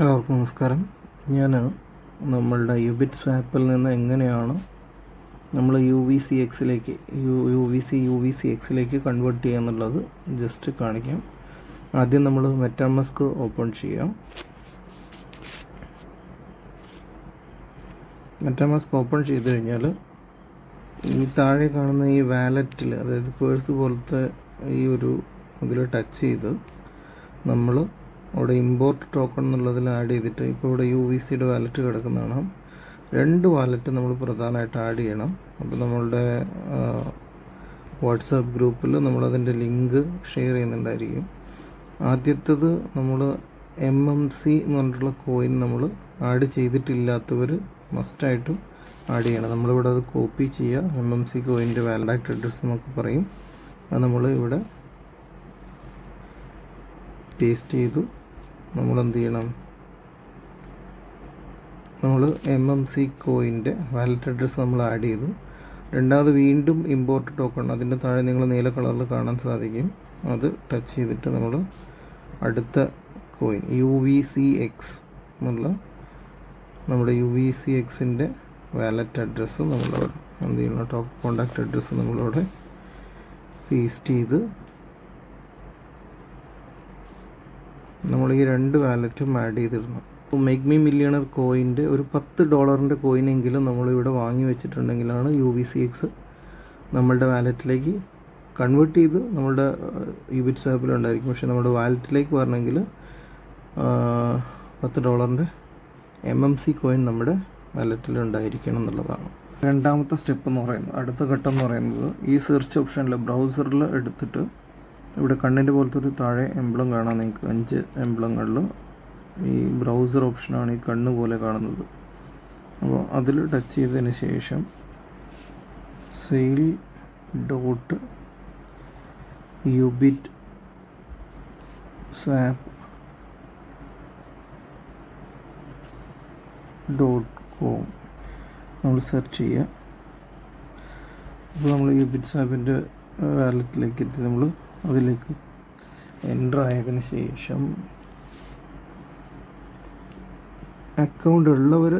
എല്ലാവർക്കും നമസ്കാരം. ഞാൻ നമ്മളുടെ യുബിറ്റ് സ്വാപ്പിൽ നിന്ന് എങ്ങനെയാണ് നമ്മൾ U V C എക്സിലേക്ക് U U V C U V C എക്സിലേക്ക് convert ചെയ്യുക എന്നുള്ളത് ജസ്റ്റ് കാണിക്കാം. ആദ്യം നമ്മൾ മെറ്റാമസ്ക് ഓപ്പൺ ചെയ്യാം. മെറ്റാമസ്ക് ഓപ്പൺ ചെയ്ത് കഴിഞ്ഞാൽ ഈ താഴെ കാണുന്ന ഈ വാലറ്റിൽ അതായത് പേഴ്സ് പോലത്തെ ഈ ഒരു ഇതിൽ ടച്ച് ചെയ്ത് നമ്മൾ അവിടെ ഇമ്പോർട്ട് ടോക്കൺ എന്നുള്ളതിൽ ആഡ് ചെയ്തിട്ട് ഇപ്പോൾ ഇവിടെ യു വി സിയുടെ വാലറ്റ് കിടക്കുന്നതാണ്. രണ്ട് വാലറ്റ് നമ്മൾ പ്രധാനമായിട്ട് ആഡ് ചെയ്യണം. അപ്പോൾ നമ്മളുടെ വാട്സാപ്പ് ഗ്രൂപ്പിൽ നമ്മളതിന്റെ ലിങ്ക് ഷെയർ ചെയ്യുന്നുണ്ടായിരിക്കും. ആദ്യത്തേത് നമ്മൾ എം എം സി എന്ന് പറഞ്ഞിട്ടുള്ള കോയിൻ നമ്മൾ ആഡ് ചെയ്തിട്ടില്ലാത്തവർ മസ്റ്റായിട്ടും ആഡ് ചെയ്യണം. നമ്മളിവിടെ അത് കോപ്പി ചെയ്യുക. എം എം സി കോയിന്റെ വാലഡ് അഡ്രസ്സ് എന്നൊക്കെ പറയും. അത് നമ്മൾ ഇവിടെ പേസ്റ്റ് ചെയ്തു. നമ്മൾ എന്ത് ചെയ്യണം നമ്മൾ എം എം സി കോയിന്റെ വാലറ്റ് അഡ്രസ്സ് നമ്മൾ ആഡ് ചെയ്തു. രണ്ടാമത് വീണ്ടും ഇമ്പോർട്ട് ടോക്കൺ അതിന്റെ താഴെ നിങ്ങൾ നീല കളറിൽ കാണാൻ സാധിക്കും. അത് ടച്ച് ചെയ്തിട്ട് നമ്മൾ അടുത്ത coin U V C X എന്നുള്ള നമ്മുടെ യു വി സി എക്സിന്റെ വാലറ്റ് അഡ്രസ്സ് നമ്മളവിടെ എന്ത് ചെയ്യണം ടോക്ക് കോണ്ടാക്ട് അഡ്രസ്സ് നമ്മളവിടെ പേസ്റ്റ് ചെയ്ത് നമ്മൾ ഈ രണ്ട് വാലറ്റും ആഡ് ചെയ്തിരുന്നു. മേക്ക് മീ മില്യണർ കോയിന്റെ ഒരു പത്ത് ഡോളറിന്റെ കോയിനെങ്കിലും നമ്മളിവിടെ വാങ്ങി വെച്ചിട്ടുണ്ടെങ്കിലാണ് യു വി സി എക്സ് നമ്മളുടെ വാലറ്റിലേക്ക് കൺവേർട്ട് ചെയ്ത് നമ്മുടെ യുബിറ്റ് സാപ്പിലുണ്ടായിരിക്കും പക്ഷേ നമ്മുടെ വാലറ്റിലേക്ക് വരണമെങ്കിൽ പത്ത് ഡോളറിന്റെ എം എം സി കോയിൻ നമ്മുടെ വാലറ്റിൽ ഉണ്ടായിരിക്കണം എന്നുള്ളതാണ്. രണ്ടാമത്തെ സ്റ്റെപ്പ് എന്ന് പറയുന്നത് അടുത്ത ഘട്ടം എന്ന് പറയുന്നത് ഈ സെർച്ച് ഓപ്ഷനിൽ ബ്രൗസറിൽ എടുത്തിട്ട് ഇവിടെ കണ്ണിന്റെ പോലത്തെ ഒരു താഴെ എംബ്ലം കാണാം നിങ്ങൾക്ക്. അഞ്ച് എംബ്ലങ്ങളിൽ ഈ ബ്രൗസർ ഓപ്ഷനാണ് ഈ കണ്ണ് പോലെ കാണുന്നത്. അപ്പോൾ അതിൽ ടച്ച് ചെയ്തതിന് ശേഷം sale dot Ubit swap dot com നമ്മൾ സെർച്ച് ചെയ്യുക. അപ്പോൾ നമ്മൾ യുബിറ്റ് സ്വാപ്പിന്റെ വാലറ്റിലേക്ക് എത്തി. നമ്മൾ അതിലേക്ക് എന്റർ ആയതിനു ശേഷം അക്കൗണ്ട് ഉള്ളവർ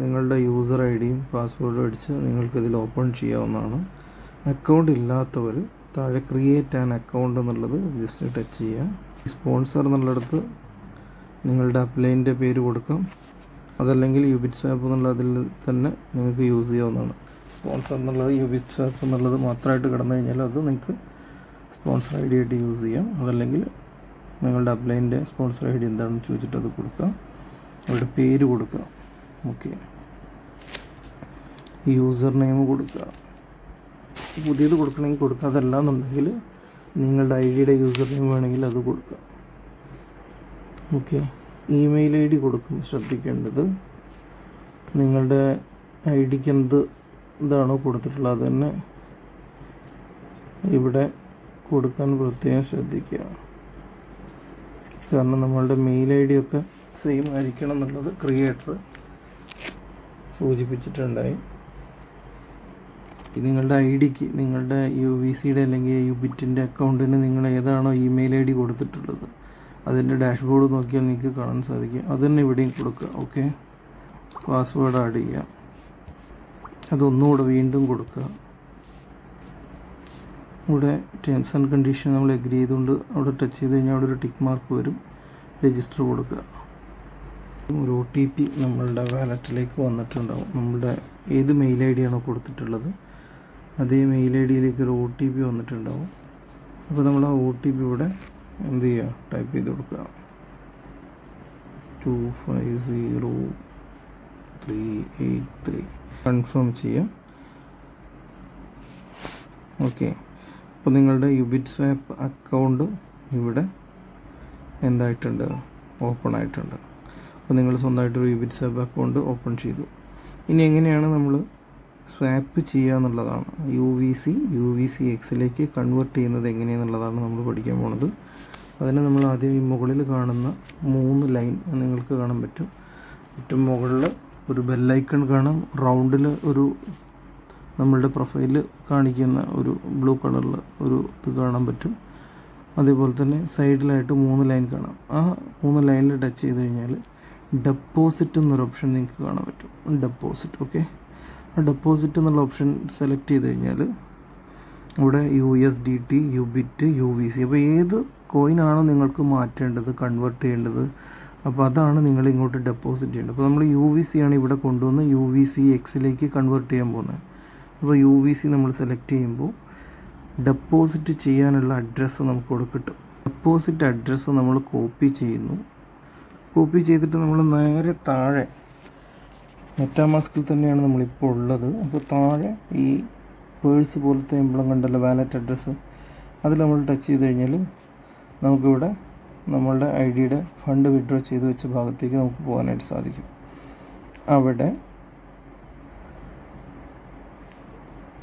നിങ്ങളുടെ യൂസർ ഐ ഡിയും പാസ്വേഡും അടിച്ച് നിങ്ങൾക്കിതിൽ ഓപ്പൺ ചെയ്യാവുന്നതാണ്. അക്കൗണ്ട് ഇല്ലാത്തവർ താഴെ ക്രിയേറ്റ് ആൻ അക്കൗണ്ട് എന്നുള്ളത് ജസ്റ്റ് ടച്ച് ചെയ്യുക സ്പോൺസർ എന്നുള്ളിടത്ത് നിങ്ങളുടെ അപ്ലൈന്റെ പേര് കൊടുക്കാം. അതല്ലെങ്കിൽ യുബിറ്റ് സ്വാപ്പ് എന്നുള്ള അതിൽ തന്നെ നിങ്ങൾക്ക് യൂസ് ചെയ്യാവുന്നതാണ്. സ്പോൺസർ എന്നുള്ളത് യുബിറ്റ് സ്വാപ്പ് എന്നുള്ളത് മാത്രമായിട്ട് കിടന്നു കഴിഞ്ഞാൽ അത് നിങ്ങൾക്ക് സ്പോൺസർ ഐ ഡി ആയിട്ട് യൂസ് ചെയ്യാം. അതല്ലെങ്കിൽ നിങ്ങളുടെ അപ്ലൈന്റെ സ്പോൺസർ ഐ ഡി എന്താണെന്ന് ചോദിച്ചിട്ട് അത് കൊടുക്കുക അവരുടെ പേര് കൊടുക്കുക ഓക്കെ യൂസർ നെയിം കൊടുക്കുക. പുതിയത് കൊടുക്കണമെങ്കിൽ കൊടുക്കുക. അതല്ല എന്നുണ്ടെങ്കിൽ നിങ്ങളുടെ ഐ ഡിയുടെ യൂസർ നെയിം വേണമെങ്കിൽ അത് കൊടുക്കുക ഓക്കെ ഇമെയിൽ ഐ ഡി കൊടുക്കും. ശ്രദ്ധിക്കേണ്ടത് നിങ്ങളുടെ ഐ ഡിക്ക് എന്ത് ഇതാണോ കൊടുത്തിട്ടുള്ളത് അത് തന്നെ ഇവിടെ കൊടുക്കാൻ പ്രത്യേകം ശ്രദ്ധിക്കുക. കാരണം നമ്മളുടെ മെയിൽ ഐ ഡി ഒക്കെ സെയിം ആയിരിക്കണം എന്നുള്ളത് ക്രിയേറ്റർ സൂചിപ്പിച്ചിട്ടുണ്ടായി. നിങ്ങളുടെ ഐ ഡിക്ക് നിങ്ങളുടെ യു വി സിയുടെ അല്ലെങ്കിൽ യു ബിറ്റിന്റെ അക്കൗണ്ടിന് നിങ്ങൾ ഏതാണോ ഇമെയിൽ ഐ ഡി കൊടുത്തിട്ടുള്ളത് അതിന്റെ ഡാഷ്ബോർഡ് നോക്കിയാൽ നിങ്ങൾക്ക് കാണാൻ സാധിക്കും. അത് തന്നെ ഇവിടെയും കൊടുക്കുക ഓക്കെ പാസ്വേഡ് ആഡ് ചെയ്യുക. അതൊന്നുകൂടെ വീണ്ടും കൊടുക്കുക. ഇവിടെ ടേംസ് ആൻഡ് കണ്ടീഷൻ നമ്മൾ എഗ്രി ചെയ്തുകൊണ്ട് അവിടെ ടച്ച് ചെയ്ത് കഴിഞ്ഞാൽ അവിടെ ഒരു ടിക്ക് മാർക്ക് വരും. രജിസ്റ്റർ കൊടുക്കുക. ഒരു ഒ ടി പി നമ്മളുടെ വാലറ്റിലേക്ക് വന്നിട്ടുണ്ടാവും. നമ്മളുടെ ഏത് മെയിൽ ഐ ഡിയാണോ കൊടുത്തിട്ടുള്ളത് അതേ മെയിൽ ഐ ഡിയിലേക്ക് ഒരു ഒ ടി പി വന്നിട്ടുണ്ടാവും. അപ്പോൾ നമ്മൾ ആ ഒ ടി പി ഇവിടെ എന്ത് ചെയ്യുക? ടൈപ്പ് ചെയ്ത് കൊടുക്കുക. Two five zero three eight three confirm ചെയ്യുക. ഓക്കെ അപ്പോൾ നിങ്ങളുടെ യുബിറ്റ് സ്വാപ്പ് അക്കൗണ്ട് ഇവിടെ എന്തായിട്ടുണ്ട്? ഓപ്പൺ ആയിട്ടുണ്ട്. അപ്പോൾ നിങ്ങൾ സ്വന്തമായിട്ടൊരു യുബിറ്റ് സ്വാപ്പ് അക്കൗണ്ട് ഓപ്പൺ ചെയ്തു. ഇനി എങ്ങനെയാണ് നമ്മൾ സ്വാപ്പ് ചെയ്യുക എന്നുള്ളതാണ്? U V C U V C എക്സിലേക്ക് convert ചെയ്യുന്നത് എങ്ങനെയെന്നുള്ളതാണ് നമ്മൾ പഠിക്കാൻ പോണത്. അതിന് നമ്മൾ ആദ്യം ഈ മുകളിൽ കാണുന്ന മൂന്ന് ലൈൻ നിങ്ങൾക്ക് കാണാൻ പറ്റും. ഏറ്റവും മുകളിൽ ഒരു ബെല്ലൈക്കൺ കാണാം. റൗണ്ടിൽ ഒരു നമ്മളുടെ പ്രൊഫൈൽ കാണിക്കുന്ന ഒരു ബ്ലൂ കളറിൽ ഒരു ഇത് കാണാൻ പറ്റും. അതേപോലെ തന്നെ സൈഡിലായിട്ട് മൂന്ന് ലൈൻ കാണാം. ആ മൂന്ന് ലൈനിൽ ടച്ച് ചെയ്ത് കഴിഞ്ഞാൽ ഡെപ്പോസിറ്റ് എന്നൊരു ഓപ്ഷൻ നിങ്ങൾക്ക് കാണാൻ പറ്റും. ഡെപ്പോസിറ്റ് ഓക്കെ ആ ഡെപ്പോസിറ്റ് എന്നുള്ള ഓപ്ഷൻ സെലക്ട് ചെയ്ത് കഴിഞ്ഞാൽ ഇവിടെ U S D T Ubit U V C അപ്പോൾ ഏത് കോയിനാണോ നിങ്ങൾക്ക് മാറ്റേണ്ടത് കൺവേർട്ട് ചെയ്യേണ്ടത് അപ്പോൾ അതാണ് നിങ്ങൾ ഇങ്ങോട്ട് ഡെപ്പോസിറ്റ് ചെയ്യേണ്ടത്. അപ്പോൾ നമ്മൾ യു വി സി ആണ് ഇവിടെ കൊണ്ടുവന്ന് യു വി സി എക്സിലേക്ക് കൺവേർട്ട് ചെയ്യാൻ പോകുന്നത്. അപ്പോൾ യു വി സി നമ്മൾ സെലക്ട് ചെയ്യുമ്പോൾ ഡെപ്പോസിറ്റ് ചെയ്യാനുള്ള അഡ്രസ്സ് നമുക്ക് ഇവിടെ കിട്ടും. ഡെപ്പോസിറ്റ് അഡ്രസ്സ് നമ്മൾ കോപ്പി ചെയ്യുന്നു. കോപ്പി ചെയ്തിട്ട് നമ്മൾ നേരെ താഴെ മെറ്റാമാസ്കിൽ തന്നെയാണ് നമ്മളിപ്പോൾ ഉള്ളത്. അപ്പോൾ താഴെ ഈ പേഴ്സ് പോലത്തെ എംബ്ലം കണ്ടല്ലോ വാലറ്റ് അഡ്രസ്സ് അതിൽ നമ്മൾ ടച്ച് ചെയ്ത് കഴിഞ്ഞാൽ നമുക്കിവിടെ നമ്മളുടെ ഐ ഡിയുടെ ഫണ്ട് വിഡ്രോ ചെയ്ത് വെച്ച ഭാഗത്തേക്ക് നമുക്ക് പോകാനായിട്ട് സാധിക്കും. അവിടെ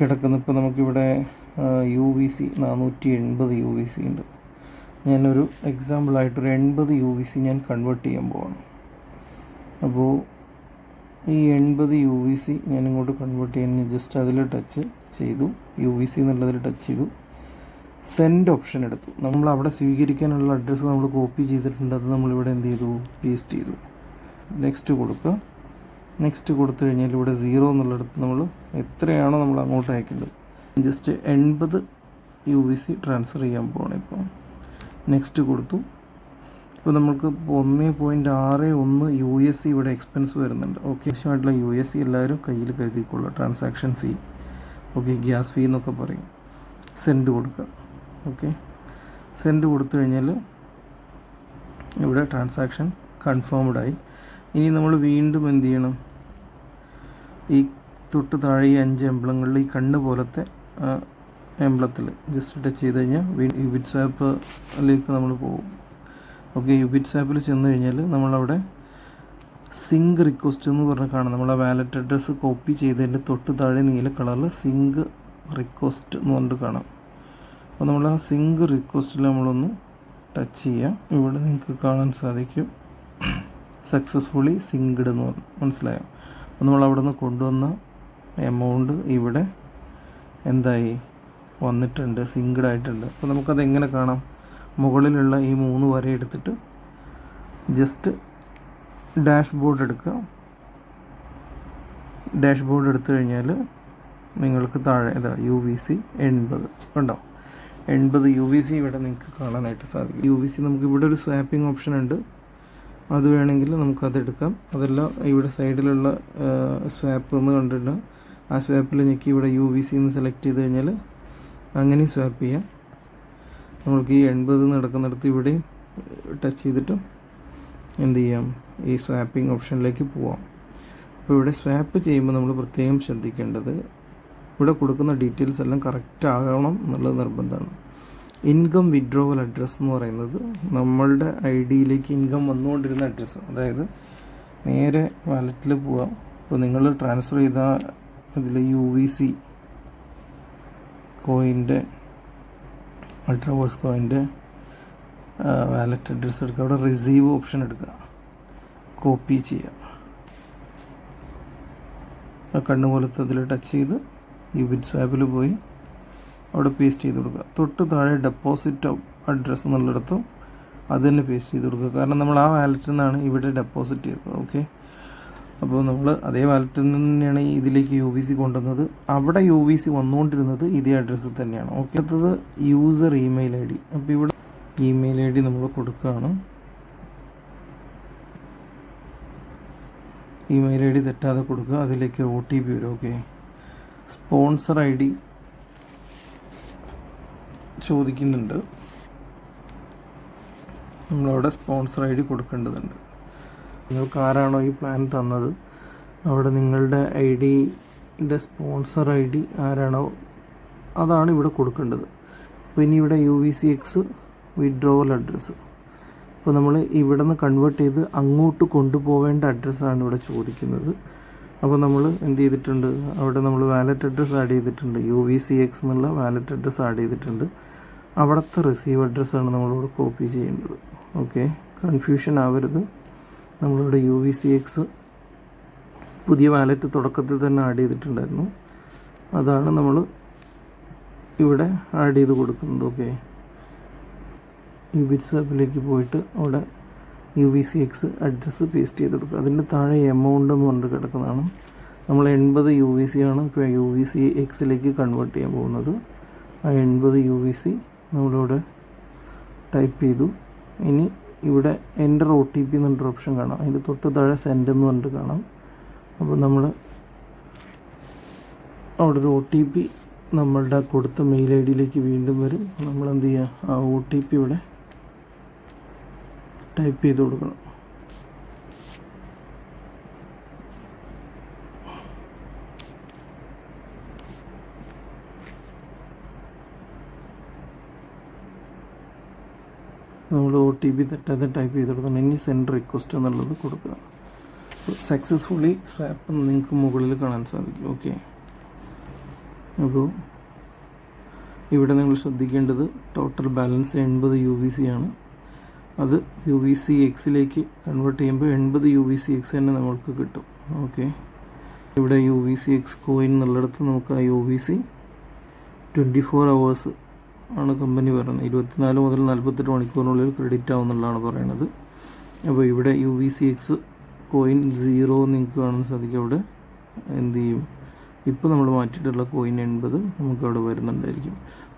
കിടക്കുന്ന. ഇപ്പോൾ നമുക്കിവിടെ യു വി സി നാനൂറ്റി എൺപത് യു വി സി ഉണ്ട്. ഞാനൊരു എക്സാമ്പിളായിട്ടൊരു എൺപത് യു വി സി ഞാൻ കൺവേർട്ട് ചെയ്യാൻ പോവാണ്. അപ്പോൾ ഈ എൺപത് യു വി സി ഞാൻ ഇങ്ങോട്ട് കൺവേർട്ട് ചെയ്യാൻ ജസ്റ്റ് അതിൽ ടച്ച് ചെയ്തു. യു വി സി എന്നുള്ളതിൽ ടച്ച് ചെയ്തു. സെൻഡ് ഓപ്ഷൻ എടുത്തു. നമ്മൾ അവിടെ സ്വീകരിക്കാനുള്ള അഡ്രസ്സ് നമ്മൾ കോപ്പി ചെയ്തിട്ടുണ്ട്. അത് നമ്മളിവിടെ എന്ത് ചെയ്തു? പേസ്റ്റ് ചെയ്തു. നെക്സ്റ്റ് കൊടുക്കുക. നെക്സ്റ്റ് കൊടുത്തു കഴിഞ്ഞാൽ ഇവിടെ സീറോ എന്നുള്ളിടത്ത് നമ്മൾ എത്രയാണോ നമ്മൾ അങ്ങോട്ട് അയക്കേണ്ടത്. ജസ്റ്റ് എൺപത് യു വി സി ട്രാൻസ്ഫർ ചെയ്യാൻ പോവാണ് ഇപ്പം. നെക്സ്റ്റ് കൊടുത്തു. ഇപ്പോൾ നമുക്ക് ഒന്ന് പോയിന്റ് ആറ് ഒന്ന് യു എസ് സി ഇവിടെ എക്സ്പെൻസ് വരുന്നുണ്ട്. ഓക്കെ ആവശ്യമായിട്ടുള്ള യു എസ് സി എല്ലാവരും കയ്യിൽ കരുതിക്കൊള്ളുക transaction fee okay gas fee എന്നൊക്കെ പറയും. സെൻഡ് കൊടുക്കുക. ഓക്കെ സെൻഡ് കൊടുത്തു കഴിഞ്ഞാൽ ഇവിടെ ട്രാൻസാക്ഷൻ കൺഫേംഡ് ആയി. ഇനി നമ്മൾ വീണ്ടും എന്ത് ചെയ്യണം? ഈ തൊട്ട് താഴെ ഈ അഞ്ച് എംബ്ലങ്ങളിൽ ഈ കണ്ണ് പോലത്തെ എംബ്ലത്തിൽ ജസ്റ്റ് ടച്ച് ചെയ്ത് കഴിഞ്ഞാൽ യുബിറ്റ്സ് ആപ്പിലേക്ക് നമ്മൾ പോകും. ഓക്കെ യുബിറ്റ്സ് ആപ്പിൽ ചെന്ന് കഴിഞ്ഞാൽ നമ്മളവിടെ സിങ്ക് റിക്വസ്റ്റ് എന്ന് പറഞ്ഞ് കാണാം. നമ്മളെ വാലറ്റ് അഡ്രസ്സ് കോപ്പി ചെയ്തതിന്റെ തൊട്ട് താഴെ നീല കളറിൽ സിങ്ക് റിക്വസ്റ്റ് എന്ന് പറഞ്ഞിട്ട് കാണാം. അപ്പോൾ നമ്മൾ ആ സിങ്ക് റിക്വസ്റ്റിൽ നമ്മളൊന്ന് ടച്ച് ചെയ്യാം. ഇവിടെ നിങ്ങൾക്ക് കാണാൻ സാധിക്കും. സക്സസ്ഫുള്ളി സിങ്ക്ഡ് എന്ന് പറഞ്ഞു. മനസ്സിലായോ? അപ്പോൾ നമ്മൾ അവിടെ നിന്ന് കൊണ്ടുവന്ന എമൗണ്ട് ഇവിടെ എന്തായി? വന്നിട്ടുണ്ട് സിങ്ക്ഡ് ആയിട്ടുണ്ട്. അപ്പോൾ നമുക്കത് എങ്ങനെ കാണാം? മുകളിലുള്ള ഈ മൂന്ന് വര എടുത്തിട്ട് ജസ്റ്റ് ഡാഷ് ബോർഡ് എടുക്കുക ഡാഷ് ബോർഡ് എടുത്തു കഴിഞ്ഞാൽ നിങ്ങൾക്ക് താഴെ ഇതാ യു വി സി എൺപത് കണ്ടോ? എൺപത് യു വി സി ഇവിടെ നിങ്ങൾക്ക് കാണാനായിട്ട് സാധിക്കും. യു വി സി നമുക്ക് ഇവിടെ ഒരു സ്വാപ്പിംഗ് ഓപ്ഷൻ ഉണ്ട്. അത് വേണമെങ്കിൽ നമുക്കത് എടുക്കാം അതല്ല ഇവിടെ സൈഡിലുള്ള സ്വാപ്പ് എന്ന് കണ്ടിട്ട് ആ സ്വാപ്പിൽ ഞെക്കി ഇവിടെ യു വി സി എന്ന് സെലക്ട് ചെയ്ത് കഴിഞ്ഞാൽ അങ്ങനെ സ്വാപ്പ് ചെയ്യാം. നമ്മൾക്ക് ഈ എൺപത് നടക്കുന്നിടത്ത് ഇവിടെ ടച്ച് ചെയ്തിട്ട് എന്ത് ചെയ്യാം? ഈ സ്വാപ്പിംഗ് ഓപ്ഷനിലേക്ക് പോവാം. അപ്പോൾ ഇവിടെ സ്വാപ്പ് ചെയ്യുമ്പോൾ നമ്മൾ പ്രത്യേകം ശ്രദ്ധിക്കേണ്ടത് ഇവിടെ കൊടുക്കുന്ന ഡീറ്റെയിൽസ് എല്ലാം കറക്റ്റ് ആകണം എന്നുള്ളത് നിർബന്ധമാണ്. ഇൻകം വിഡ്രോവൽ അഡ്രസ്സ് എന്ന് പറയുന്നത് നമ്മളുടെ ഐ ഡിയിലേക്ക് ഇൻകം വന്നുകൊണ്ടിരുന്ന അഡ്രസ്സ് അതായത് നേരെ വാലറ്റിൽ പോവാം. ഇപ്പോൾ നിങ്ങൾ ട്രാൻസ്ഫർ ചെയ്ത അതിൽ യു വി സി കോയിന്റെ അൾട്രാവേഴ്സ് കോയിന്റെ വാലറ്റ് അഡ്രസ്സ് എടുക്കുക. അവിടെ റിസീവ് ഓപ്ഷൻ എടുക്കുക. കോപ്പി ചെയ്യുക. കണ്ണുപോലത്തെ കണ്ണ് പോലത്തെ അതിൽ ടച്ച് ചെയ്ത് യു ബിറ്റ് സ്വാപ്പിൽ പോയി അവിടെ പേസ്റ്റ് ചെയ്ത് കൊടുക്കുക. തൊട്ട് താഴെ ഡെപ്പോസിറ്റ് അഡ്രസ്സ് എന്നുള്ളിടത്ത് അത് തന്നെ പേസ്റ്റ് ചെയ്ത് കൊടുക്കുക. കാരണം നമ്മൾ ആ വാലറ്റിൽ നിന്നാണ് ഇവിടെ ഡെപ്പോസിറ്റ് ചെയ്തത്. ഓക്കെ അപ്പോൾ നമ്മൾ അതേ വാലറ്റിൽ നിന്ന് തന്നെയാണ് ഇതിലേക്ക് യു വി സി കൊണ്ടുവന്നത്. അവിടെ യു വി സി വന്നുകൊണ്ടിരുന്നത് ഇതേ അഡ്രസ്സിൽ തന്നെയാണ്. ഓക്കെ അടുത്തത് യൂസർ ഇമെയിൽ ഐ ഡി അപ്പോൾ ഇവിടെ ഇമെയിൽ ഐ ഡി നമ്മൾ കൊടുക്കുകയാണ്. ഇമെയിൽ ഐ ഡി തെറ്റാതെ കൊടുക്കുക. അതിലേക്ക് ഒ ടി പി വരും. ഓക്കെ സ്പോൺസർ ഐ ഡി ചോദിക്കുന്നുണ്ട്. നമ്മളവിടെ സ്പോൺസർ ഐ ഡി കൊടുക്കേണ്ടതുണ്ട്. നിങ്ങൾക്ക് ആരാണോ ഈ പ്ലാൻ തന്നത്? അവിടെ നിങ്ങളുടെ ഐ ഡിന്റെ സ്പോൺസർ ഐ ഡി ആരാണോ അതാണ് ഇവിടെ കൊടുക്കേണ്ടത്. അപ്പോൾ ഇനി ഇവിടെ U V C X withdrawal address അപ്പോൾ നമ്മൾ ഇവിടെ നിന്ന് കൺവേർട്ട് ചെയ്ത് അങ്ങോട്ട് കൊണ്ടുപോവേണ്ട അഡ്രസ്സാണ് ഇവിടെ ചോദിക്കുന്നത്. അപ്പോൾ നമ്മൾ എന്ത് ചെയ്തിട്ടുണ്ട്? അവിടെ നമ്മൾ വാലറ്റ് അഡ്രസ്സ് ആഡ് ചെയ്തിട്ടുണ്ട്. യു വി സി എക്സ് എന്നുള്ള വാലറ്റ് അഡ്രസ്സ് ആഡ് ചെയ്തിട്ടുണ്ട്. അവിടുത്തെ റിസീവ് അഡ്രസ്സാണ് നമ്മളിവിടെ കോപ്പി ചെയ്യേണ്ടത്. ഓക്കെ കൺഫ്യൂഷൻ ആവരുത്. നമ്മളിവിടെ യു വി സി എക്സ് പുതിയ വാലറ്റ് തുടക്കത്തിൽ തന്നെ ആഡ് ചെയ്തിട്ടുണ്ടായിരുന്നു. അതാണ് നമ്മൾ ഇവിടെ ആഡ് ചെയ്ത് കൊടുക്കുന്നത്. ഓക്കെ ഈ ബിറ്റ്സ് ആപ്പിലേക്ക് പോയിട്ട് അവിടെ U V C X address paste ചെയ്ത് കൊടുക്കുക. അതിന്റെ താഴെ എമൗണ്ട് എന്ന് പറഞ്ഞിട്ട് കിടക്കുന്നതാണ്. നമ്മൾ എൺപത് യു വി സി ആണ് യു വി സി എക്സിലേക്ക് കൺവേർട്ട് ചെയ്യാൻ പോകുന്നത്. ആ എൺപത് യു വി സി നമ്മളിവിടെ ടൈപ്പ് ചെയ്തു. ഇനി ഇവിടെ എന്റർ ഒ ടി പി എന്നൊരു ഓപ്ഷൻ കാണാം. അതിന്റെ തൊട്ട് താഴെ സെൻഡ് എന്ന് പറഞ്ഞിട്ട് കാണാം. അപ്പോൾ നമ്മൾ അവിടെ ഒരു ഒ ടി പി നമ്മളുടെ കൊടുത്ത മെയിൽ ഐ ഡിയിലേക്ക് വീണ്ടും വരും. നമ്മൾ എന്ത് ചെയ്യുക? ആ ഒ ടി പി ഇവിടെ ടൈപ്പ് ചെയ്ത് കൊടുക്കണം. നമ്മൾ ഒ ടി പി തെറ്റാതെ ടൈപ്പ് ചെയ്ത് കൊടുക്കണം. ഇനി സെൻഡ് റിക്വസ്റ്റ് എന്നുള്ളത് കൊടുക്കുക. സക്സസ്ഫുള്ളി സ്വാപ്പ് നിങ്ങൾക്ക് മുകളിൽ കാണാൻ സാധിക്കും. ഓക്കെ അപ്പോൾ ഇവിടെ നിങ്ങൾ ശ്രദ്ധിക്കേണ്ടത് ടോട്ടൽ ബാലൻസ് എൺപത് യു വി സി ആണ്. അത് യു വി സി എക്സിലേക്ക് കൺവേർട്ട് ചെയ്യുമ്പോൾ എൺപത് യു വി സി എക്സ് തന്നെ നമ്മൾക്ക് കിട്ടും. ഓക്കെ ഇവിടെ U V C X coin എന്നുള്ളിടത്ത് നമുക്ക് ആ U V C twenty four hours ആണ് കമ്പനി പറയുന്നത്. ഇരുപത്തിനാല് മുതൽ നാൽപ്പത്തെട്ട് മണിക്കൂറിനുള്ളിൽ ക്രെഡിറ്റ് ആവുമെന്നുള്ളതാണ് പറയുന്നത്. അപ്പോൾ ഇവിടെ U V C X coin zero നിങ്ങൾക്ക് കാണാൻ സാധിക്കും. അവിടെ എന്ത് ചെയ്യും? ഇപ്പോൾ നമ്മൾ മാറ്റിയിട്ടുള്ള കോയിൻ എൺപത് നമുക്ക് അവിടെ വരുന്നുണ്ടായിരിക്കും.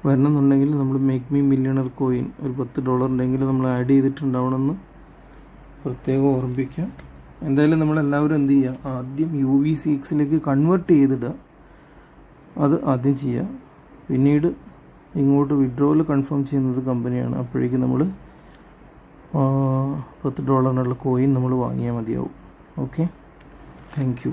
വരണമെന്നുണ്ടെങ്കിൽ നമ്മൾ മേക്ക് മീ മില്യണർ കോയിൻ ഒരു പത്ത് ഉണ്ടെങ്കിൽ നമ്മൾ ആഡ് ചെയ്തിട്ടുണ്ടാവണമെന്ന് പ്രത്യേകം ഓർമ്മിപ്പിക്കാം. എന്തായാലും നമ്മളെല്ലാവരും എന്ത് ചെയ്യുക? ആദ്യം യു വി സി എക്സിലേക്ക് കൺവേർട്ട് ചെയ്തിടുക. അത് ആദ്യം ചെയ്യുക. പിന്നീട് ഇങ്ങോട്ട് വിഡ്രോവൽ കൺഫേം ചെയ്യുന്നത് കമ്പനിയാണ് അപ്പോഴേക്കും നമ്മൾ പത്ത് ഡോളറിനുള്ള കോയിൻ നമ്മൾ വാങ്ങിയാൽ മതിയാവും. Okay thank you